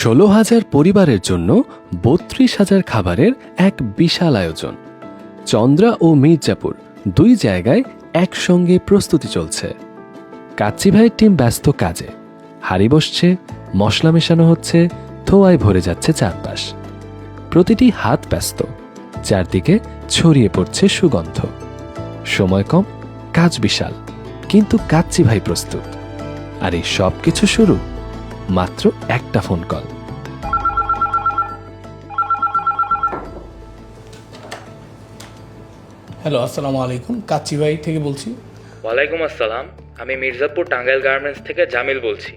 ষোলো হাজার পরিবারের জন্য বত্রিশ হাজার খাবারের এক বিশাল আয়োজন। চন্দ্রা ও মির্জাপুর দুই জায়গায় একসঙ্গে প্রস্তুতি চলছে। কাচ্চি ভাইয়ের টিম ব্যস্ত কাজে। হাড়ি বসছে, মশলা মেশানো হচ্ছে, ধোয়ায় ভরে যাচ্ছে চারপাশ। প্রতিটি হাত ব্যস্ত, চারদিকে ছড়িয়ে পড়ছে সুগন্ধ। সময় কম, কাজ বিশাল, কিন্তু কাচ্চি ভাই প্রস্তুত। আর এই সব কিছু শুরু মাত্র একটা ফোন কল হ্যালো আসসালামু আলাইকুম। কাচ্চিবাই থেকে বলছি। ওয়ালাইকুম আসসালাম। আমি মির্জাপুর টাঙ্গাইল গার্মেন্টস থেকে জামিল বলছি।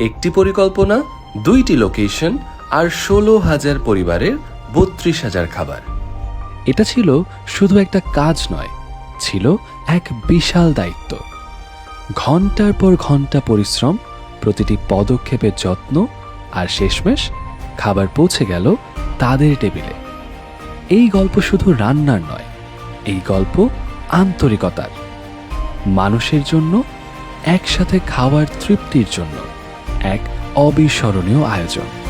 একটি পরিকল্পনা, দুইটি লোকেশন আর ষোলো হাজার পরিবারের বত্রিশ হাজার খাবার। এটা ছিল শুধু একটা কাজ নয়, ছিল এক বিশাল দায়িত্ব। ঘণ্টার পর ঘণ্টা পরিশ্রম, প্রতিটি পদক্ষেপের যত্ন আর শেষমেশ খাবার পৌঁছে গেল তাদের টেবিলে। এই গল্প শুধু রান্নার নয়, এই গল্প আন্তরিকতার। মানুষের জন্য, একসাথে খাওয়ার তৃপ্তির জন্য। এক অবিস্মরণীয় আয়োজন।